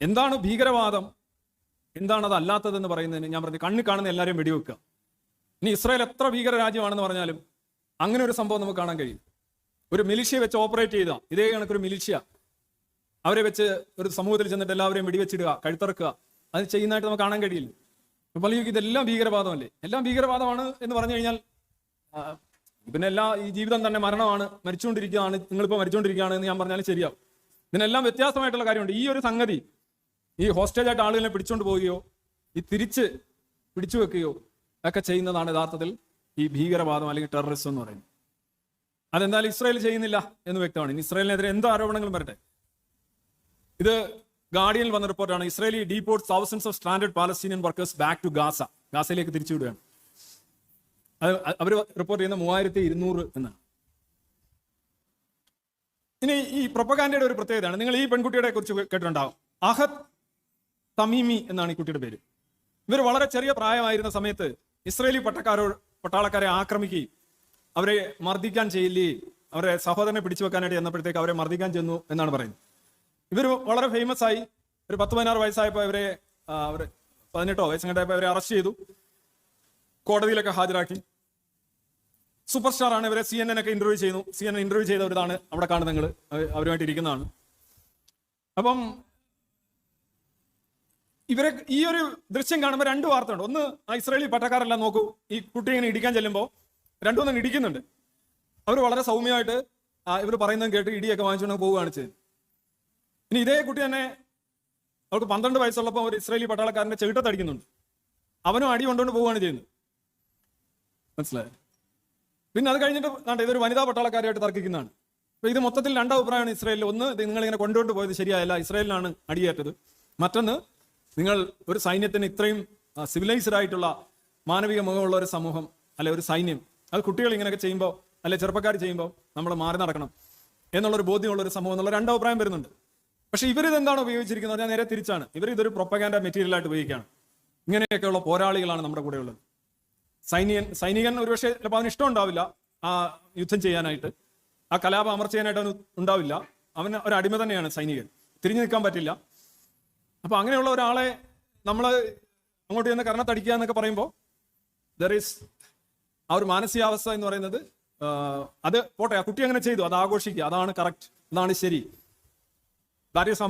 എന്താണ് ഭീകരവാദം? എന്താണ് അത് അല്ലാത്തതെന്ന് പറയുന്നതിന് ഞാൻ പറഞ്ഞു കണ്ണിൽ കാണുന്ന എല്ലാവരും വെടിവെക്കുക. ഇനി ഇസ്രായേൽ എത്ര ഭീകര രാജ്യമാണെന്ന് പറഞ്ഞാലും അങ്ങനെ ഒരു സംഭവം നമുക്ക് കാണാൻ കഴിയും. ഒരു മിലിഷ്യ വെച്ച് ഓപ്പറേറ്റ് ചെയ്ത ഇതേ കണക്കൊരു മിലിഷ്യ. അവരെ വെച്ച് ഒരു സമൂഹത്തിൽ ചെന്നിട്ട് എല്ലാവരെയും വെടിവെച്ചിടുക കഴുത്തിറക്കുക അത് ചെയ്യുന്നതായിട്ട് നമുക്ക് കാണാൻ കഴിയില്ല. അപ്പൊ പല ഇതെല്ലാം ഭീകരവാദമല്ലേ? എല്ലാം ഭീകരവാദമാണ് എന്ന് പറഞ്ഞു കഴിഞ്ഞാൽ പിന്നെ എല്ലാ ഈ ജീവിതം തന്നെ മരണമാണ് മരിച്ചുകൊണ്ടിരിക്കുകയാണ് നിങ്ങളിപ്പോൾ മരിച്ചുകൊണ്ടിരിക്കുകയാണ് എന്ന് ഞാൻ പറഞ്ഞാലും ശരിയാവും. ഇതിനെല്ലാം വ്യത്യാസമായിട്ടുള്ള കാര്യമുണ്ട്. ഈ ഒരു സംഗതി ഈ ഹോസ്റ്റേജായിട്ട് ആളുകളെ പിടിച്ചുകൊണ്ട് പോവുകയോ ഈ തിരിച്ച് പിടിച്ചു വെക്കുകയോ ഒക്കെ ചെയ്യുന്നതാണ് യഥാർത്ഥത്തിൽ ഈ ഭീകരവാദം അല്ലെങ്കിൽ ടെററിസം എന്ന് പറയുന്നത്. അതെന്തായാലും ഇസ്രായേൽ ചെയ്യുന്നില്ല എന്ന് വ്യക്തമാണ്. ഇനി ഇസ്രായേലിനെതിരെ എന്ത് ആരോപണങ്ങളും വരട്ടെ. ഇത് ഗാർഡിയനിൽ വന്ന റിപ്പോർട്ടാണ്. Israeli deport thousands of standard Palestinian workers back to Gaza ഗാസയിലേക്ക് തിരിച്ചുവിടുകയാണ് അത് അവർ റിപ്പോർട്ട് ചെയ്യുന്ന മൂവായിരത്തി ഇരുന്നൂറ് എന്നാണ്. ഇനി ഈ പ്രൊപ്പഗാൻഡയുടെ ഒരു പ്രത്യേകതയാണ്. നിങ്ങൾ ഈ പെൺകുട്ടിയുടെ കുറിച്ച് കേട്ടിട്ടുണ്ടാവും. അഹദ് തമീമി എന്നാണ് ഈ കുട്ടിയുടെ പേര്. ഇവർ വളരെ ചെറിയ പ്രായമായിരുന്ന സമയത്ത് ഇസ്രയേലി പട്ടക്കാരോ പട്ടാളക്കാരെ ആക്രമിക്കുകയും അവരെ മർദ്ദിക്കാൻ ചെയ്യില്ലേ അവരെ സഹോദരനെ പിടിച്ചു വെക്കാനായിട്ട് ചെന്നപ്പോഴത്തേക്ക് അവരെ മർദ്ദിക്കാൻ ചെന്നു എന്നാണ് പറയുന്നത്. ഇവർ വളരെ ഫേമസ് ആയി ഒരു പത്ത് പതിനാറ് വയസ്സായപ്പോൾ ഇവരെ അവർ അവരെ പതിനെട്ടോ വയസ്സും കണ്ടപ്പോൾ അവരെ അറസ്റ്റ് ചെയ്തു. കോടതിയിലൊക്കെ ഹാജരാക്കി. സൂപ്പർ സ്റ്റാർ ആണ് ഇവരെ. സി എൻ എൻ ഒക്കെ ഇന്റർവ്യൂ ചെയ്യുന്നു. സി എൻ എൻ ഇന്റർവ്യൂ ചെയ്തവരിതാണ് അവിടെ കാണുന്നത് നിങ്ങൾ അവരുമായിട്ട് ഇരിക്കുന്നതാണ്. അപ്പം ഇവരെ ഈ ഒരു ദൃശ്യം കാണുമ്പോൾ രണ്ട് വാർത്ത ഉണ്ട് ഒന്ന് ആ ഇസ്രായേലി പട്ടക്കാരെല്ലാം നോക്കൂ. ഈ കുട്ടി ഇങ്ങനെ ഇടിക്കാൻ ചെല്ലുമ്പോൾ രണ്ടു രണ്ടുമൂന്നും ഇടിക്കുന്നുണ്ട്. അവർ വളരെ സൗമ്യമായിട്ട് ഇവർ പറയുന്നതും കേട്ട് ഇടിയൊക്കെ വാങ്ങിച്ചുകൊണ്ട് പോവുകയാണ് ചെയ്യുന്നത് ഇനി ഇതേ കുട്ടി തന്നെ അവൾക്ക് പന്ത്രണ്ട് വയസ്സുള്ളപ്പോൾ ഒരു ഇസ്രായേലി പട്ടാളക്കാരന്റെ ചെവിട്ടത്തടിക്കുന്നുണ്ട് അവനും അടി കൊണ്ടുകൊണ്ട് പോവുകയാണ് ചെയ്യുന്നത്. മനസ്സിലായോ? പിന്നെ അത് കഴിഞ്ഞിട്ട് കണ്ട ഇതൊരു വനിതാ പട്ടാളക്കാരായിട്ട് തർക്കിക്കുന്നതാണ്. അപ്പൊ ഇത് മൊത്തത്തിൽ രണ്ട് അഭിപ്രായമാണ് ഇസ്രായേലിൽ ഒന്ന് ഇത് നിങ്ങൾ ഇങ്ങനെ കൊണ്ടുകൊണ്ട് പോയത് ശരിയായല്ല. ഇസ്രയേലിനാണ് അടിയേറ്റത്. മറ്റൊന്ന് നിങ്ങൾ ഒരു സൈന്യത്തിന് ഇത്രയും സിവിലൈസ്ഡ് ആയിട്ടുള്ള മാനവിക മുഖമുള്ള ഒരു സമൂഹം അല്ലെ ഒരു സൈന്യം അത് കുട്ടികൾ ഇങ്ങനെയൊക്കെ ചെയ്യുമ്പോൾ അല്ലെ ചെറുപ്പക്കാർ ചെയ്യുമ്പോൾ നമ്മൾ മാറി നടക്കണം എന്നുള്ളൊരു ബോധ്യമുള്ള ഒരു സമൂഹം എന്നുള്ള രണ്ട് അഭിപ്രായം വരുന്നുണ്ട്. പക്ഷെ ഇവരിത് എന്താണ് ഉപയോഗിച്ചിരിക്കുന്നത് ഞാൻ നേരെ തിരിച്ചാണ്. ഇവർ ഇതൊരു പ്രൊപ്പഗാൻഡ മെറ്റീരിയൽ ആയിട്ട് ഉപയോഗിക്കുകയാണ്. ഇങ്ങനെയൊക്കെയുള്ള പോരാളികളാണ് നമ്മുടെ കൂടെ ഉള്ളത്. സൈനികൻ സൈനികൻ ഒരുപക്ഷെ ചിലപ്പോൾ അവന് ഇഷ്ടം ഉണ്ടാവില്ല ആ യുദ്ധം ചെയ്യാനായിട്ട്. ആ കലാപം അമർ ചെയ്യാനായിട്ട് അവന് ഉണ്ടാവില്ല. അവന് ഒരു അടിമ തന്നെയാണ് സൈനികൻ. തിരിഞ്ഞു നിൽക്കാൻ പറ്റില്ല. അപ്പൊ അങ്ങനെയുള്ള ഒരാളെ നമ്മൾ അങ്ങോട്ട് ചെന്ന് കരണത്തടിക്കുക എന്നൊക്കെ പറയുമ്പോൾ ദർ ഈസ് ആ ഒരു മാനസികാവസ്ഥ എന്ന് പറയുന്നത് അത് പോട്ടെ ആ കുട്ടി അങ്ങനെ ചെയ്തു അത് ആഘോഷിക്കുക അതാണ് കറക്റ്റ് അതാണ് ശരി. That is